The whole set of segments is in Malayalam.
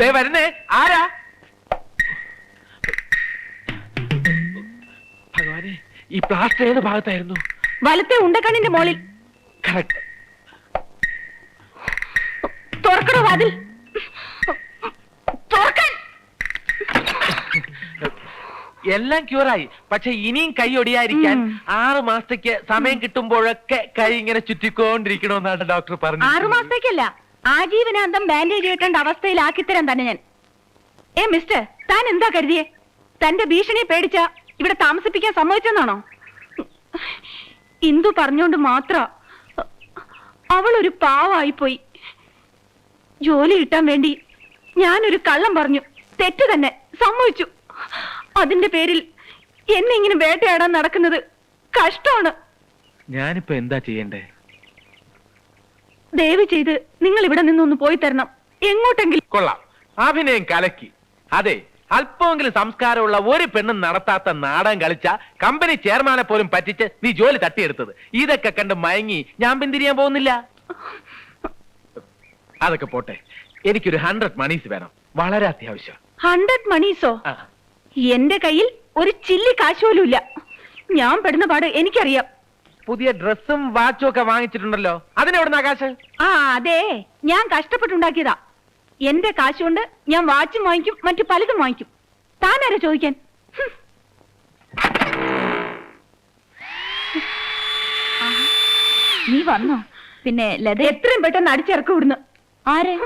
ദേ വരുന്നേ. ആരാ? ഭഗവാനെ ഈ പ്ലാസ്റ്റർ ഏത് ഭാഗത്തായിരുന്നു? വലത്തെ ഉണ്ടക്കണ്ണിന്റെ മോളിൽ. കറക്റ്റ് തുറക്കണോ വാതിൽ? തുറക്കാൻ. എല്ലാം ക്യൂറായി. പക്ഷെ ഇനിയും കൈ ഒടിയായിരിക്കാൻ. ആറ് മാസത്തേക്ക് സമയം കിട്ടുമ്പോഴൊക്കെ കൈ ഇങ്ങനെ ചുറ്റിക്കൊണ്ടിരിക്കണമെന്നാണ് ഡോക്ടർ പറഞ്ഞത്. ആറു മാസത്തേക്കല്ല. ആജീവനാന്തം ബാൻഡേജ് കിട്ടേണ്ട അവസ്ഥയിലാക്കിത്തരാൻ തന്നെ ഞാൻ. ഏ മിസ്റ്റർ താൻ എന്താ കരുതിയേ? തന്റെ ഭീഷണിയെ പേടിച്ച ഇവിടെ താമസിപ്പിക്കാൻ സമ്മതിച്ചെന്നാണോ? ഇന്ദു പറഞ്ഞോണ്ട് മാത്ര അവൾ ഒരു പാവായിപ്പോയി. ജോലി കിട്ടാൻ വേണ്ടി ഞാനൊരു കള്ളം പറഞ്ഞു. തെറ്റ് തന്നെ. സമ്മതിച്ചു. അതിന്റെ പേരിൽ എന്നെ ഇങ്ങനെ വേട്ടയാടാൻ നടക്കുന്നത് കഷ്ടമാണ്. ഞാനിപ്പോ എന്താ ചെയ്യണ്ടേ? ദയവ് ചെയ്ത് നിങ്ങൾ ഇവിടെ നിന്നൊന്ന് പോയി തരണം. എങ്ങോട്ടെങ്കിലും കൊള്ളാം. അഭിനയം കലക്കി. അതെ അല്പമെങ്കിലും സംസ്കാരമുള്ള ഒരു പെണ്ണും നടത്താത്ത നാടകം കളിച്ച കമ്പനി ചെയർമാനെ പോലും പറ്റിച്ച് നീ ജോലി തട്ടിയെടുത്തത്. ഇതൊക്കെ കണ്ട് മയങ്ങി ഞാൻ പിന്തിരിയാൻ പോകുന്നില്ല. അതൊക്കെ പോട്ടെ. എനിക്കൊരു ഹൺഡ്രഡ് മണീസ് വേണം. വളരെ അത്യാവശ്യം. ഹൺഡ്രഡ് മണീസോ ആ, എന്റെ കയ്യിൽ ഒരു ചില്ലി കാശ് പോലും ഇല്ല ഞാൻ പെടുന്ന പാട് എനിക്കറിയാം. പുതിയ ഡ്രസ്സും വാച്ചും ഒക്കെ വാങ്ങിച്ചിട്ടുണ്ടല്ലോ. അതിനെവിടുന്ന ആകാശ് ആ അതെ. ഞാൻ കഷ്ടപ്പെട്ടുണ്ടാക്കിയതാ. എന്റെ കാശുകൊണ്ട് ഞാൻ വാച്ചും വാങ്ങിക്കും മറ്റു പലതും വാങ്ങിക്കും. താനാരാ ചോദിക്കാൻ? ഹും. നീ വന്നോ? പിന്നെ ലത എത്രയും പെട്ടെന്ന് അടിച്ചിറക്കി വിടുന്നു ആര്?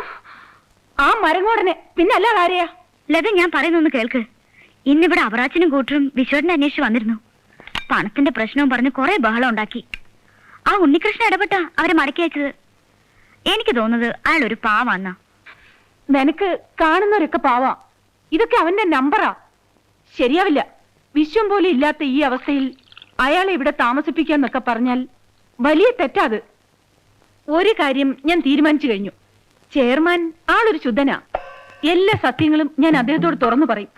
ആ മരങ്ങോടനെ. പിന്നെ അല്ലാതെ ആരെയാ? ലത ഞാൻ പറയുന്നൊന്ന് കേൾക്ക്. ഇന്നിവിടെ അവറാച്ചനും കൂട്ടരും വിശ്വടനെ അന്വേഷിച്ച് വന്നിരുന്നു. പണത്തിന്റെ പ്രശ്നവും പറഞ്ഞ് കുറെ ബഹളം ഉണ്ടാക്കി. ആ ഉണ്ണികൃഷ്ണൻ ഇടപെട്ട അവരെ മടക്കി അയച്ചത്. എനിക്ക് തോന്നുന്നത് അയാൾ ഒരു പാവാന്ന. നിനക്ക് കാണുന്നവരൊക്കെ പാവാ. ഇതൊക്കെ അവന്റെ നമ്പറാ. ശരിയാവില്ല. വിശ്വം പോലെ ഇല്ലാത്ത ഈ അവസ്ഥയിൽ അയാളെ ഇവിടെ താമസിപ്പിക്കാന്നൊക്കെ പറഞ്ഞാൽ വലിയ തെറ്റാത്. ഒരു കാര്യം ഞാൻ തീരുമാനിച്ചു കഴിഞ്ഞു. ചെയർമാൻ ആളൊരു ശുദ്ധനാ. എല്ലാ സത്യങ്ങളും ഞാൻ അദ്ദേഹത്തോട് തുറന്നു പറയും.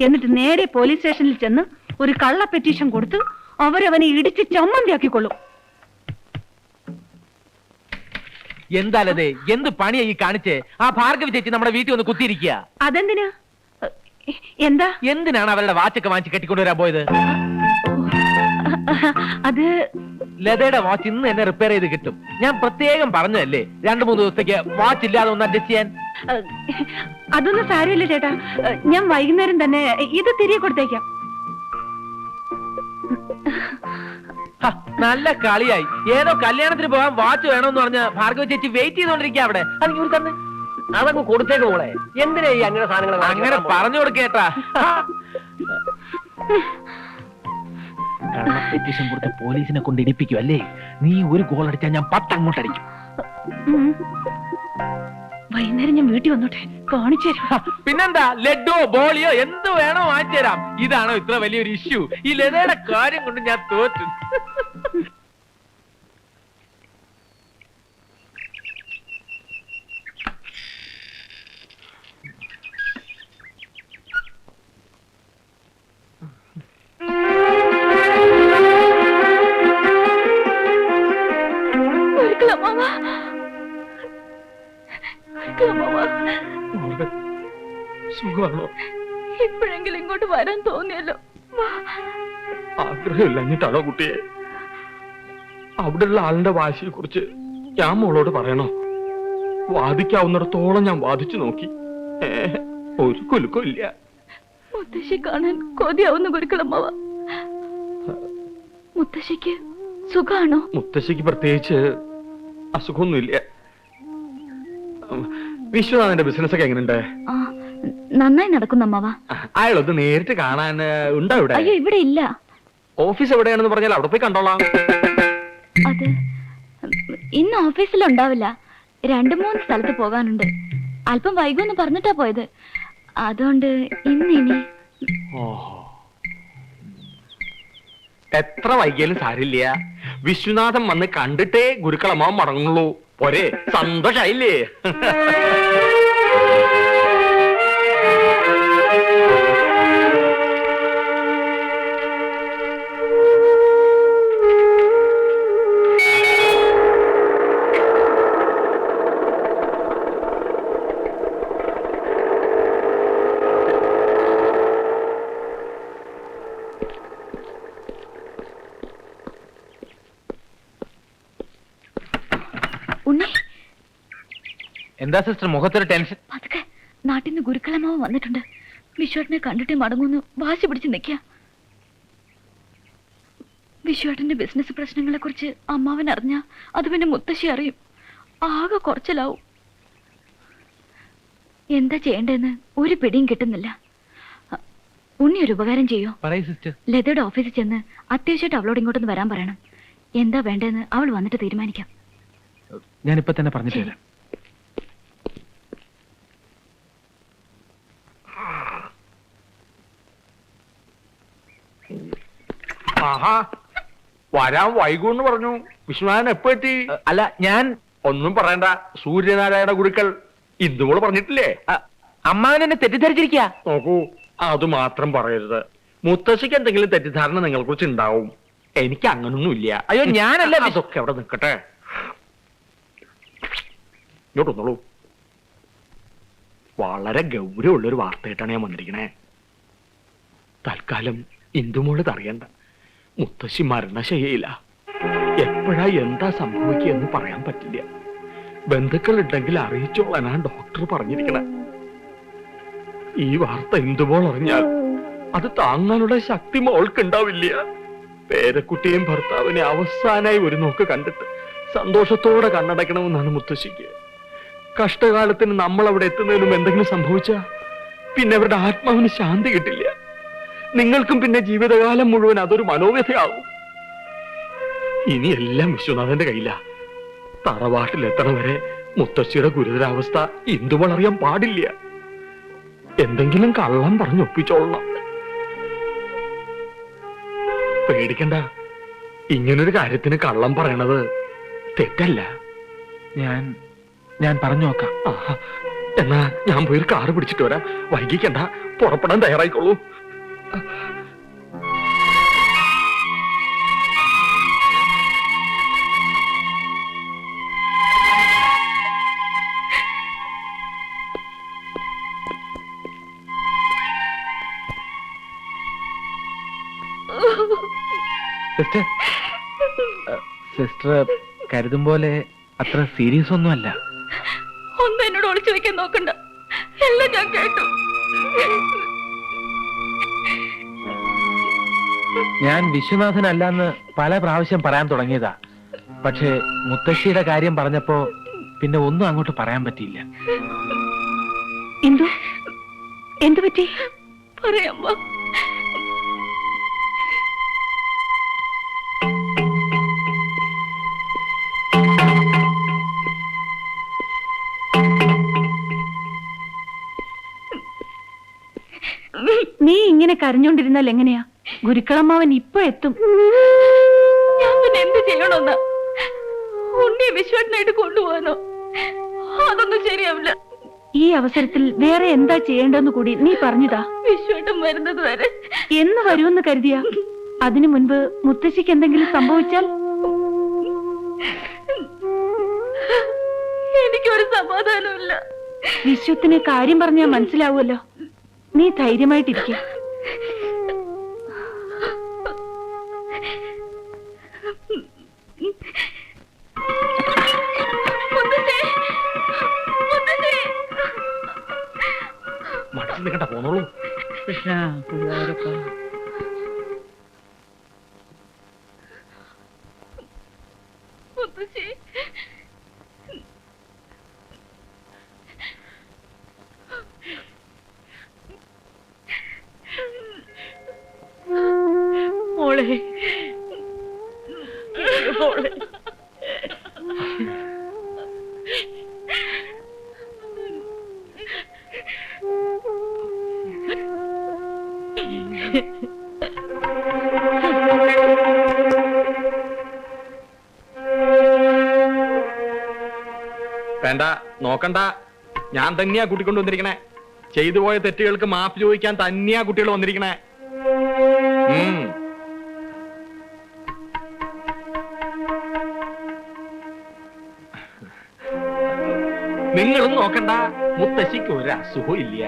എന്നിട്ട് നേരെ പോലീസ് സ്റ്റേഷനിൽ ചെന്ന് ഒരു കള്ള പെറ്റീഷൻ കൊടുത്ത് അവരവനെ ഇടിച്ച് ചമ്മന്തിയാക്കിക്കൊള്ളും. എന്താലതേ? എന്ത് പണിയാ ഈ കാണിച്ചേ? ആ ഭാർഗവി ചേച്ചി നമ്മുടെ വീട്ടിൽ ഒന്ന് കുത്തിയിരിക്കുക. അതെന്തിനാ? എന്താ? എന്തിനാണ് അവരുടെ വാച്ചൊക്കെ വാങ്ങിച്ച് കെട്ടിക്കൊണ്ടുവരാൻ പോയത്? അത് ലതയുടെ വാച്ച് ഇന്ന് എന്നെ റിപ്പയർ ചെയ്ത് കിട്ടും. ഞാൻ പ്രത്യേകം പറഞ്ഞതല്ലേ? രണ്ടു മൂന്ന് ദിവസത്തേക്ക് വാച്ച് ഇല്ലാതെ ഒന്ന് അഡ്ജസ്റ്റ് ചെയ്യാൻ. അതൊന്നും സാരമില്ല ചേട്ടാ. ഞാൻ വൈകുന്നേരം തന്നെ ഇത് തിരികെ കൊടുത്തേക്കാം. നല്ല കളിയായി. ഏതോ കല്യാണത്തിന് പോകാൻ വാച്ച് വേണമെന്ന് പറഞ്ഞ് ഭാർഗവ ചേച്ചി വെയിറ്റ് ചെയ്തോണ്ടിരിക്കുക അവിടെ. അത് തന്നെ? അതങ്ങ് കൊടുത്തേക്ക് മോളെ. എന്തിനാ ഈ അങ്ങനെ സാധനങ്ങൾ അങ്ങനെ പറഞ്ഞു കൊടുക്കേട്ടാ. പെറ്റീഷൻ കൊടുത്ത പോലീസിനെ കൊണ്ട് ഇടിപ്പിക്കും അല്ലേ? നീ ഒരു ഗോൾ അടിച്ചാൽ ഞാൻ പത്ത് അങ്ങോട്ട് അടിക്കും. വൈകുന്നേരം ഞാൻ വീട്ടിൽ വന്നോട്ടെ? കാണിച്ചു പിന്നെന്താ? ലഡുവോ ബോളിയോ എന്ത് വേണോ വാങ്ങിച്ചു തരാം. ഇതാണോ ഇത്ര വലിയൊരു ഇഷ്യൂ ഈ ലതയുടെ കാര്യം കൊണ്ട് ഞാൻ തോറ്റു. Come അമ്മാവ. സുഖമാണോ? ഇപ്പോഴെങ്കിലും ഇങ്ങോട്ട് വരാൻ തോന്നിയല്ലോ. ആഗ്രഹമില്ലഞ്ഞിട്ടാണോ കുട്ടിയെ? അവിടെയുള്ള ആളിന്റെ വാശിയെ കുറിച്ച് ഞാൻ മോളോട് പറയണോ? വാദിക്കാവുന്നിടത്തോളം ഞാൻ വാദിച്ചു നോക്കി. ഒരു കുലുക്കം ഇല്ല. മുത്തശ്ശി കാണാൻ കൊതിയാവുന്ന ഗുരുക്കളമ്മവ മുത്തശ്ശിക്ക് സുഖാണോ? മുത്തശ്ശിക്ക് പ്രത്യേകിച്ച് അസുഖമൊന്നുമില്ല. വിശ്വനാഥന്റെ ബിസിനസ് ഒക്കെ എങ്ങനെയുണ്ട്? ആ നന്നായി നടക്കുന്നു അമ്മാവ. അയാളൊന്ന് നേരിട്ട് കാണാൻ ഉണ്ടോ ഇവിടെ? അയ്യോ ഇവിടെ ഇല്ല. ഓഫീസ് എവിടെയാണെന്ന് പറഞ്ഞാൽ അവിടെ പോയി കണ്ടോളാം. അത് ഇന്ന് ഓഫീസിൽ ഉണ്ടാവില്ല രണ്ടു മൂന്ന് സ്ഥലത്ത് പോകാനുണ്ട്. അല്പം വൈകുമെന്ന് പറഞ്ഞിട്ടാ പോയത്. അതുകൊണ്ട് ഇന്ന് ഇനി. എത്ര വൈകിയാലും സാരില്ല. വിശ്വനാഥൻ വന്ന് കണ്ടിട്ടേ ഗുരുക്കളമ്മാവൻ മടങ്ങുള്ളൂ. പോരെ സന്തോഷായില്ലേ? എന്താ സിസ്റ്റർ മുഖത്തൊരു ടെൻഷൻ? പതുക്കെ. നാട്ടിൽ നിന്ന് ഗുരുക്കളമാവ് വന്നിട്ടുണ്ട്. വിശ്വേട്ടനെ കണ്ടിട്ട് മടങ്ങുന്നു വാശി പിടിച്ച് നിൽക്കുക. വിശ്വേട്ടന്റെ ബിസിനസ് പ്രശ്നങ്ങളെ കുറിച്ച് അമ്മാവൻ അറിഞ്ഞ അത് പിന്നെ മുത്തശ്ശി അറിയും. ആകെ കുറച്ചിലാവും. എന്താ ചെയ്യേണ്ടതെന്ന് ഒരു പിടിയും കിട്ടുന്നില്ല. ഉണ്ണി ഒരു ഉപകാരം ചെയ്യോ? ലതയുടെ ഓഫീസിൽ ചെന്ന് അത്യാവശ്യമായിട്ട് അവളോട് ഇങ്ങോട്ടൊന്ന് വരാൻ പറയണം. എന്താ വേണ്ടതെന്ന് അവൾ വന്നിട്ട് തീരുമാനിക്കാം. ഞാനിപ്പോ തന്നെ പറഞ്ഞിട്ട് വരാം. ആഹാ. വരാൻ വൈകൂന്ന് പറഞ്ഞു. വിശ്വനാഥൻ എപ്പോ എത്തി? അല്ല ഞാൻ ഒന്നും പറയണ്ട. സൂര്യനാരായണ ഗുരുക്കൾ ഇന്ദുവോൾ പറഞ്ഞിട്ടില്ലേ? അമ്മാവൻ എന്നെ തെറ്റിദ്ധരിച്ചിരിക്കുക നോക്കൂ അത് മാത്രം പറയരുത്. മുത്തശ്ശിക്ക് എന്തെങ്കിലും തെറ്റിദ്ധാരണ നിങ്ങളെ കുറിച്ച് ഉണ്ടാവും. എനിക്ക് അങ്ങനൊന്നും ഇല്ല അയ്യോ, ഞാനല്ല അതൊക്കെ അവിടെ നിൽക്കട്ടെ. ഇങ്ങോട്ട് വന്നോളൂ. വളരെ ഗൗരവമുള്ളൊരു വാർത്തയായിട്ടാണ് ഞാൻ വന്നിരിക്കണേ. തൽക്കാലം ഇന്ദുമോൾ അറിയണ്ട. മുത്തശ്ശി മരണശയ്യയില്ല. എപ്പോഴാ എന്താ സംഭവിക്കുക എന്ന് പറയാൻ പറ്റില്ല. ബന്ധുക്കൾ ഉണ്ടെങ്കിൽ അറിയിച്ചോളാനാ ഡോക്ടർ പറഞ്ഞിരിക്കണേ. ഈ വാർത്ത എന്തുപോൾ അറിഞ്ഞാൽ അത് താങ്ങാനുള്ള ശക്തി മോൾക്കുണ്ടാവില്ല. പേരക്കുട്ടിയും ഭർത്താവിനെ അവസാനായി ഒരു നോക്ക് കണ്ടിട്ട് സന്തോഷത്തോടെ കണ്ണടയ്ക്കണമെന്നാണ് മുത്തശ്ശിക്ക്. കഷ്ടകാലത്തിന് നമ്മൾ അവിടെ എത്തുന്നതിനും എന്തെങ്കിലും സംഭവിച്ചാ പിന്നെ അവരുടെ ആത്മാവിന് ശാന്തി കിട്ടില്ല. നിങ്ങൾക്കും പിന്നെ ജീവിതകാലം മുഴുവൻ അതൊരു മനോവ്യഥയാവും. ഇനി എല്ലാം വിശ്വനാഥന്റെ കയ്യില. തറവാട്ടിലെത്തണ വരെ മുത്തശ്ശിയുടെ ഗുരുതരാവസ്ഥ ഇന്ദുവൾ അറിയാൻ പാടില്ല. എന്തെങ്കിലും കള്ളം പറഞ്ഞൊപ്പിച്ചോളണം പേടിക്കണ്ട. ഇങ്ങനൊരു കാര്യത്തിന് കള്ളം പറയണത് തെറ്റല്ല. ഞാൻ ഞാൻ പറഞ്ഞു നോക്കാം. എന്നാ ഞാൻ പോയി ഒരു കാറ് പിടിച്ചിട്ട് വരാം. വൈകിക്കണ്ട. പുറപ്പെടാൻ തയ്യാറായിക്കോളൂ. സിസ്റ്റർ സിസ്റ്റർ കരുതും പോലെ അത്ര സീരിയസ് ഒന്നുമല്ല. ഒന്നും എന്നോട് ഒളിച്ചു വെക്കാൻ നോക്കണ്ട. എല്ലാം ഞാൻ കേട്ടു. ഞാൻ വിശ്വനാഥനല്ലെന്ന് പല പ്രാവശ്യം പറയാൻ തുടങ്ങിയതാ. പക്ഷേ മുത്തശ്ശിയുടെ കാര്യം പറഞ്ഞപ്പോ പിന്നെ ഒന്നും അങ്ങോട്ട് പറയാൻ പറ്റിയില്ല. എന്തു? എന്തു പറ്റി? പറയാമ്മ. നീ ഇങ്ങനെ കരഞ്ഞോണ്ടിരുന്നാൽ എങ്ങനെയാ? ഗുരുക്കളമ്മാവൻ ഇപ്പൊ എത്തും. ഞാൻ പിന്നെ എന്ത് ചെയ്യണമെന്ന്? ഉണ്ണിയെ വിശ്വട്ടനായിട്ട് കൊണ്ടുപോകാനോ? അതൊന്നും ശരിയാവില്ല. ഈ അവസരത്തിൽ വേറെ എന്താ ചെയ്യേണ്ടെന്ന് കൂടി നീ പറഞ്ഞതാ. വിശ്വട്ടം വരുന്നത് വരെ. എന്ന് വരുമെന്ന് കരുതിയ. അതിനു മുൻപ് മുത്തശ്ശിക്ക് എന്തെങ്കിലും സംഭവിച്ചാൽ? എനിക്കൊരു സമാധാനമില്ല വിശ്വത്തിന് കാര്യം പറഞ്ഞാൽ മനസ്സിലാവുമല്ലോ. നീ ധൈര്യമായിട്ടിരിക്കുക പോന്നോളൂ മോളെ. മോളെ. നോക്കണ്ട. ഞാൻ തന്നെയാ കുട്ടി കൊണ്ടുവന്നിരിക്കണേ ചെയ്തു പോയ തെറ്റുകൾക്ക് മാപ്പ് ചോദിക്കാൻ തന്നെയാ കുട്ടികൾ വന്നിരിക്കണേ. നിങ്ങളും നോക്കണ്ട. മുത്തശ്ശിക്ക് ഒരു അസുഖം ഇല്ല.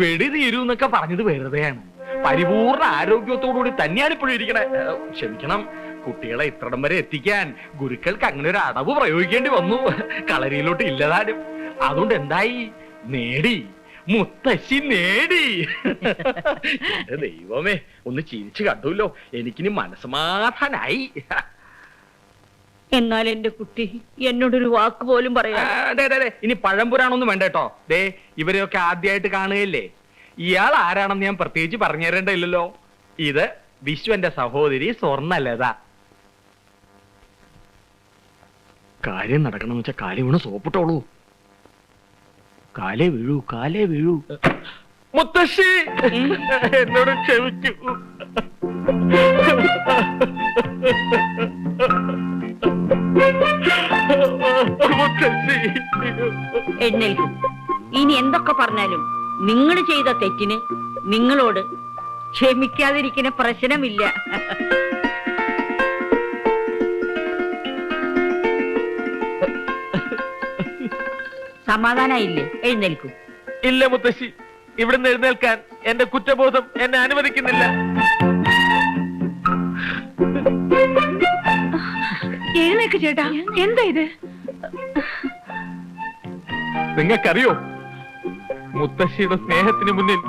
വെടി തീരൂ എന്നൊക്കെ പറഞ്ഞത് വെറുതെയാണ്. പരിപൂർണ ആരോഗ്യത്തോടുകൂടി തന്നെയാണ് ഇപ്പോഴും ഇരിക്കണേ. ക്ഷമിക്കണം. കുട്ടികളെ ഇത്രടം വരെ എത്തിക്കാൻ ഗുരുക്കൾക്ക് അങ്ങനെ ഒരു അടവ് പ്രയോഗിക്കേണ്ടി വന്നു. കളരിയിലോട്ട് ഇല്ലതാനും. അതുകൊണ്ട് എന്തായി? നേടി. മുത്തശ്ശി നേടി. എന്റെ ദൈവമേ ഒന്ന് ചിരിച്ചു കണ്ടുല്ലോ. എനിക്കിനി മനസ്സമാധാനായി. എന്നാൽ എന്റെ കുട്ടി എന്നോടൊരു വാക്ക് പോലും പറയാ ഇനി പഴംപുരാണൊന്നും വേണ്ട കേട്ടോ. ദേ ഇവരെയൊക്കെ ആദ്യമായിട്ട് കാണുകയല്ലേ? ഇയാൾ ആരാണെന്ന് ഞാൻ പ്രത്യേകിച്ച് പറഞ്ഞു തരേണ്ടല്ലോ ഇത് വിശ്വന്റെ സഹോദരി സ്വർണലത. കാര്യം നടക്കണമെന്ന് വെച്ചാൽ കാലി വീണ് സോപ്പിട്ടോളൂ. കാലേ വീഴൂ കാലേ വീഴൂ. മുത്തശ്ശി! എന്നോട് ക്ഷമിക്കൂ. മുത്തശ്ശി! എഴുന്നേൽക്കും ഇനി എന്തൊക്കെ പറഞ്ഞാലും നിങ്ങൾ ചെയ്ത തെറ്റിന് നിങ്ങളോട് ക്ഷമിക്കാതിരിക്കുന്ന പ്രശ്നമില്ല. സമാധാനായില്ലേ? എഴുന്നേൽക്കും. ഇല്ല മുത്തശ്ശി. ഇവിടുന്ന് എഴുന്നേൽക്കാൻ എന്റെ കുറ്റബോധം എന്നെ അനുവദിക്കുന്നില്ല. എഴുന്നേക്ക് ചേട്ടാ. എന്താ ഇത്? നിങ്ങൾക്കറിയോ? മുത്തശ്ശിയുടെ സ്നേഹത്തിന് മുന്നിൽ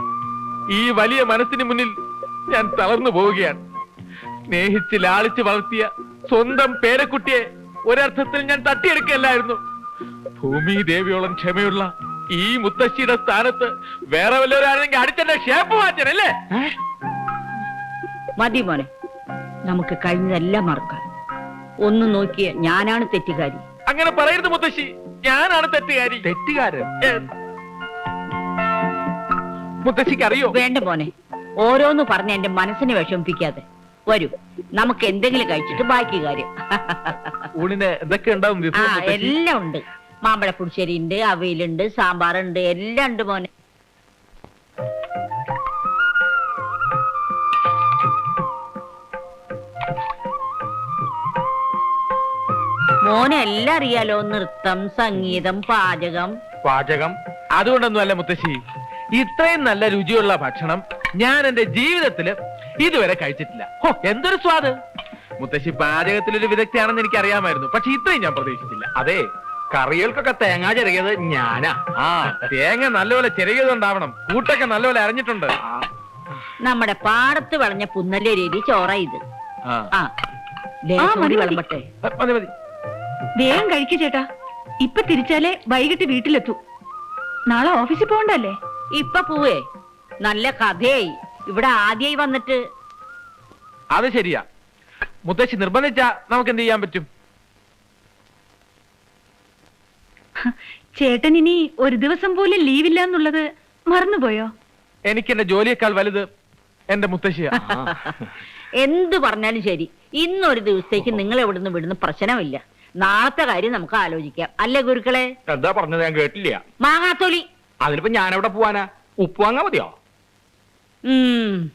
ഈ വലിയ മനസ്സിന് മുന്നിൽ ഞാൻ തളർന്നു പോവുകയാണ്. സ്നേഹിച്ച് ലാളിച്ച് വളർത്തിയ സ്വന്തം പേരക്കുട്ടിയെ ഒരർത്ഥത്തിൽ ഞാൻ തട്ടിയെടുക്കല്ലായിരുന്നു ഭൂമി ദേവിയോളം ക്ഷമയുള്ള ഈ മുത്തശ്ശിയുടെ സ്ഥാനത്ത് വേറെ വല്ലവരാണെങ്കിൽ അടിച്ചന്റെ ഷേപ്പ് മാറ്റനല്ലേ മതി മോനെ. നമുക്ക് കഴിഞ്ഞതെല്ലാം മറക്കാം. ഒന്ന് നോക്കിയ ഞാനാണ് തെറ്റുകാരി. അങ്ങനെ പറയരുത് മുത്തശ്ശി. ഞാനാണ് തെറ്റുകാരി. തെറ്റുകാരൻ. മുത്തശ്ശിക്ക് അറിയോ വേണ്ട മോനെ. ഓരോന്ന് പറഞ്ഞ എന്റെ മനസ്സിനെ വിഷമിപ്പിക്കാതെ. വരൂ നമുക്ക് എന്തെങ്കിലും കഴിച്ചിട്ട് ബാക്കി കാര്യം. ഊണിന് എന്തൊക്കെ ഉണ്ടാവും എല്ലാം ഉണ്ട്. മാമ്പഴ പുളിശ്ശേരി ഉണ്ട് അവയിലുണ്ട് സാമ്പാറുണ്ട് എല്ലാം ഉണ്ട് മോനെ. മോനെ എല്ലാം അറിയാലോ? നൃത്തം സംഗീതം പാചകം. പാചകം? അതുകൊണ്ടൊന്നും അല്ല മുത്തശ്ശി. ഇത്രയും നല്ല രുചിയുള്ള ഭക്ഷണം ഞാൻ എന്റെ ജീവിതത്തിൽ ഇതുവരെ കഴിച്ചിട്ടില്ല. ഹോ എന്തൊരു സ്വാദ്. മുത്തശ്ശി പാചകത്തിലൊരു വിദഗ്ധയാണെന്ന് എനിക്ക് അറിയാമായിരുന്നു പക്ഷെ ഇത്രയും ഞാൻ പ്രതീക്ഷിച്ചില്ല. അതെ കറികൾക്കൊക്കെ തേങ്ങ ചെറിയത് ഞാനാ. ആ തേങ്ങ നല്ലപോലെ ചെറിയതുണ്ടാവണം കൂട്ടൊക്കെ നല്ലപോലെ അരഞ്ഞിട്ടുണ്ട്. നമ്മുടെ പാടത്ത് വളഞ്ഞ പുന്നല്ലേ രീതി ചോറ ഇത്. ആ. ആ ലേശം മതി, കൂടി മതി. വിളമ്പട്ടെ. മതി മതി. വേഗം കഴിക്കു ചേട്ടാ. ഇപ്പൊ തിരിച്ചാലേ വൈകിട്ട് വീട്ടിലെത്തൂ. നാളെ ഓഫീസിൽ പോകണ്ടല്ലേ? ഇപ്പൊ പോവേ. നല്ല കഥയായി. ഇവിടെ ആദ്യമായി വന്നിട്ട്. അത് ശരിയാ. മുത്തശ്ശി നിർബന്ധിച്ചാ നമുക്ക് എന്ത് ചെയ്യാൻ പറ്റും? ചേട്ടൻ ഇനി ഒരു ദിവസം പോലും ലീവില്ല എന്നുള്ളത് മറന്നുപോയോ? എനിക്ക് എന്റെ ജോലിയേക്കാൾ വലുത് എന്റെ മുത്തശ്ശിയാ. എന്ത് പറഞ്ഞാലും ശരി. ഇന്നൊരു ദിവസത്തേക്ക് നിങ്ങൾ എവിടുന്ന് വിടുന്ന പ്രശ്നമില്ല. നാളത്തെ കാര്യം നമുക്ക് ആലോചിക്കാം. അല്ലേ ഗുരുക്കളെ? എന്താ പറഞ്ഞത് ഞാൻ കേട്ടില്ല. മാങ്ങാത്തൊലി. അതിനിപ്പോ ഞാൻ എവിടെ പോവാനാ? ഉപ്പ് വാങ്ങാ മതിയോ? ഉം.